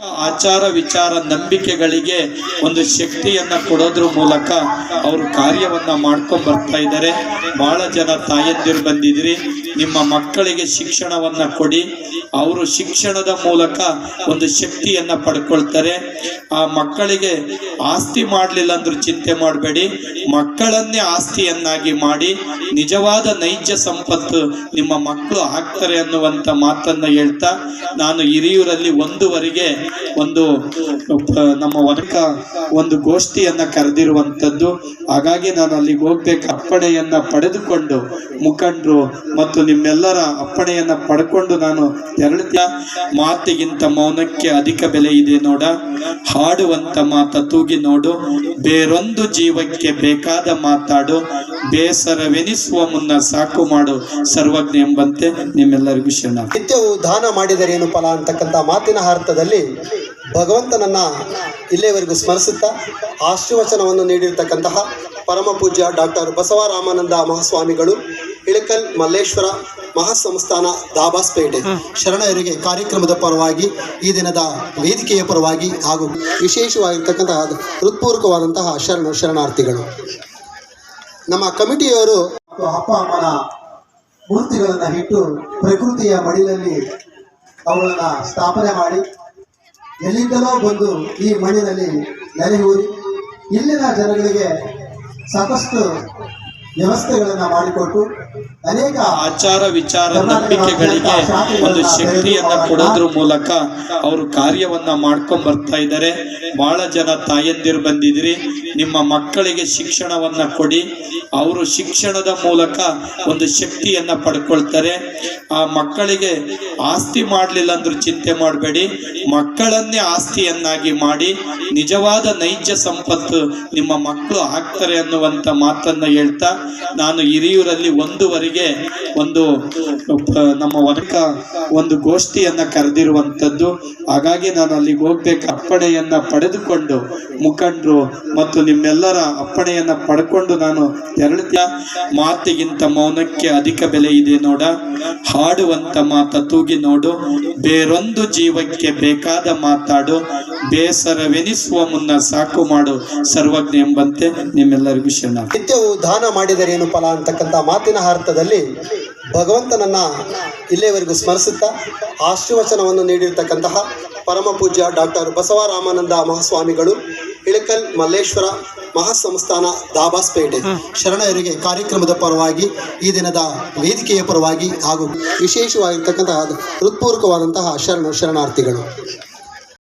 ಆಚಾರ ವಿಚಾರ ನಂಬಿಕೆಗಳಿಗೆ ಒಂದು ಶಕ್ತಿಯನ್ನ ಕೊಡೋದ್ರ ಮೂಲಕ ಅವರು ಕಾರ್ಯವನ್ನ ಮಾಡ್ಕೊಂಡ್ ಬರ್ತಾ ಇದ್ದಾರೆ ಬಹಳ ಜನ ತಾಯಂದಿರು ಬಂದಿದ್ರಿ. ನಿಮ್ಮ ಮಕ್ಕಳಿಗೆ ಶಿಕ್ಷಣವನ್ನ ಕೊಡಿ. ಅವರು ಶಿಕ್ಷಣದ ಮೂಲಕ ಒಂದು ಶಕ್ತಿಯನ್ನ ಪಡ್ಕೊಳ್ತಾರೆ. ಆ ಮಕ್ಕಳಿಗೆ ಆಸ್ತಿ ಮಾಡಲಿಲ್ಲ ಅಂದ್ರೂ ಚಿಂತೆ ಮಾಡಬೇಡಿ. ಮಕ್ಕಳನ್ನೇ ಆಸ್ತಿಯನ್ನಾಗಿ ಮಾಡಿ, ನಿಜವಾದ ನೈಜ ಸಂಪತ್ತು ನಿಮ್ಮ ಮಕ್ಕಳು ಆಗ್ತಾರೆ ಅನ್ನುವಂಥ ಮಾತನ್ನ ಹೇಳ್ತಾ, ನಾನು ಹಿರಿಯೂರಲ್ಲಿ ಒಂದುವರೆಗೆ ಒಂದು ನಮ್ಮ ವರ್ಗ ಒಂದು ಗೋಷ್ಠಿಯನ್ನ ಕರೆದಿರುವಂಥದ್ದು. ಹಾಗಾಗಿ ನಾನು ಅಲ್ಲಿಗೆ ಹೋಗ್ಬೇಕು. ಅಪ್ಪಣೆಯನ್ನ ಪಡೆದುಕೊಂಡು ಮುಖಂಡರು ಮತ್ತು ನಿಮ್ಮೆಲ್ಲರ ಅಪ್ಪಣೆಯನ್ನ ಪಡ್ಕೊಂಡು ನಾನು ತೆರಳುತ್ತಾ, ಮಾತಿಗಿಂತ ಮೌನಕ್ಕೆ ಅಧಿಕ ಬೆಲೆ ಇದೆ ನೋಡ. ಹಾಡುವಂತ ಮಾತ ತೂಗಿ ನೋಡು. ಬೇರೊಂದು ಜೀವಕ್ಕೆ ಬೇಕಾದ ಮಾತಾಡು. ಬೇಸರವೆನಿಸುವ ಮುನ್ನ ಸಾಕು ಮಾಡು. ಸರ್ವಜ್ಞ ಎಂಬಂತೆ ನಿಮ್ಮೆಲ್ಲರಿಗೂ ಶರಣ. ನಿತ್ಯವು ದಾನ ಮಾಡಿದರೆ ಏನು ಫಲ ಅಂತಕ್ಕಂಥ ಮಾತಿನ ಅರ್ಥದಲ್ಲಿ ಭಗವಂತನನ್ನ ಇಲ್ಲಿಯವರೆಗೂ ಸ್ಮರಿಸುತ್ತಾ ಆಶೀರ್ವಚನವನ್ನು ನೀಡಿರ್ತಕ್ಕಂತಹ ಪರಮ ಪೂಜ್ಯ ಡಾಕ್ಟರ್ ಬಸವರಾಮಾನಂದ ಮಹಾಸ್ವಾಮಿಗಳು ಇಳಕಲ್ ಮಲ್ಲೇಶ್ವರ ಮಹಾಸಂಸ್ಥಾನ ದಾಬಾಸ್ಪೇಟೆ ಶರಣರಿಗೆ ಕಾರ್ಯಕ್ರಮದ ಪರವಾಗಿ ಈ ದಿನದ ವೇದಿಕೆಯ ಪರವಾಗಿ ಹಾಗೂ ವಿಶೇಷವಾಗಿರ್ತಕ್ಕಂತಹ ಹೃತ್ಪೂರ್ವಕವಾದಂತಹ ಶರಣ ಶರಣಾರ್ಥಿಗಳು. ನಮ್ಮ ಕಮಿಟಿಯವರು ಅಪ್ಪ ಅಮ್ಮನ ಮೂರ್ತಿಗಳನ್ನು ಇಟ್ಟು ಪ್ರಕೃತಿಯ ಮಡಿಲಲ್ಲಿ ಅವುಗಳನ್ನು ಸ್ಥಾಪನೆ ಮಾಡಿ ಎಲ್ಲಿಂದಲೋ ಬಂದು ಈ ಮಣ್ಣಿನಲ್ಲಿ ನೆಲೆಯೂರಿ ಇಲ್ಲಿನ ಜನಗಳಿಗೆ ಸಾಕಷ್ಟು ವ್ಯವಸ್ಥೆಗಳನ್ನು ಮಾಡಿಕೊಟ್ಟು ಅನೇಕ ಆಚಾರ ವಿಚಾರ ನಂಬಿಕೆಗಳಿಗೆ ಒಂದು ಶಕ್ತಿಯನ್ನ ಕೊಡೋದ್ರ ಮೂಲಕ ಅವರು ಕಾರ್ಯವನ್ನ ಮಾಡ್ಕೊಂಡ್ ಬರ್ತಾ ಇದ್ದಾರೆ ಬಹಳ ಜನ ತಾಯಂದಿರು ಬಂದಿದ್ರಿ. ನಿಮ್ಮ ಮಕ್ಕಳಿಗೆ ಶಿಕ್ಷಣವನ್ನ ಕೊಡಿ. ಅವರು ಶಿಕ್ಷಣದ ಮೂಲಕ ಒಂದು ಶಕ್ತಿಯನ್ನ ಪಡ್ಕೊಳ್ತಾರೆ. ಆ ಮಕ್ಕಳಿಗೆ ಆಸ್ತಿ ಮಾಡಲಿಲ್ಲ ಅಂದ್ರೂ ಚಿಂತೆ ಮಾಡಬೇಡಿ. ಮಕ್ಕಳನ್ನೇ ಆಸ್ತಿಯನ್ನಾಗಿ ಮಾಡಿ ನಿಜವಾದ ನೈಜ ಸಂಪತ್ತು ನಿಮ್ಮ ಮಕ್ಕಳು ಆಗ್ತಾರೆ ಅನ್ನುವಂಥ ಮಾತನ್ನ ಹೇಳ್ತಾ ನಾನು ಹಿರಿಯೂರಲ್ಲಿ ಒಂದುವರೆಗೆ ಒಂದು ನಮ್ಮ ಒಡಕ ಒಂದು ಗೋಷ್ಠಿಯನ್ನು ಕರೆದಿರುವಂಥದ್ದು. ಹಾಗಾಗಿ ನಾನು ಅಲ್ಲಿಗೆ ಹೋಗ್ಬೇಕು. ಅಪ್ಪಣೆಯನ್ನು ಪಡೆದುಕೊಂಡು ಮುಖಂಡರು ಮತ್ತು ನಿಮ್ಮೆಲ್ಲರ ಅಪ್ಪಣೆಯನ್ನು ಪಡ್ಕೊಂಡು ನಾನು ತೆರಳುತ್ತಾ ಮಾತಿಗಿಂತ ಮೌನಕ್ಕೆ ಅಧಿಕ ಬೆಲೆ ಇದೆ ನೋಡ. ಹಾಡುವಂತ ಮಾತ ತೂಗಿ ನೋಡು. ಬೇರೊಂದು ಜೀವಕ್ಕೆ ಬೇಕಾದ ಮಾತಾಡು. ಬೇಸರವೆನಿಸುವ ಮುನ್ನ ಸಾಕು ಮಾಡು ಸರ್ವಜ್ಞ ಎಂಬಂತೆ ನಿಮ್ಮೆಲ್ಲರಿಗೂ ಶರಣ. ನಿತ್ಯವು ದಾನ ಮಾಡಿದರೇನು ಫಲ ಅಂತಕ್ಕಂಥ ಮಾತಿನ ಅರ್ಥದಲ್ಲಿ ಭಗವಂತನನ್ನ ಇಲ್ಲಿಯವರೆಗೂ ಸ್ಮರಿಸುತ್ತಾ ಆಶೀರ್ವಚನವನ್ನು ನೀಡಿರ್ತಕ್ಕಂತಹ ಪರಮ ಪೂಜ್ಯ ಡಾಕ್ಟರ್ ಬಸವರಾಮಾನಂದ ಮಹಾಸ್ವಾಮಿಗಳು, ಇಳಕಲ್ ಮಲ್ಲೇಶ್ವರ ಮಹಾಸಂಸ್ಥಾನ ದಾಬಾಸ್ಪೇಟೆ. ಶರಣರಿಗೆ ಕಾರ್ಯಕ್ರಮದ ಪರವಾಗಿ, ಈ ದಿನದ ವೇದಿಕೆಯ ಪರವಾಗಿ ಹಾಗೂ ವಿಶೇಷವಾಗಿರ್ತಕ್ಕಂತಹ ಹೃತ್ಪೂರ್ವಕವಾದಂತಹ ಶರಣ ಶರಣಾರ್ಥಿಗಳು.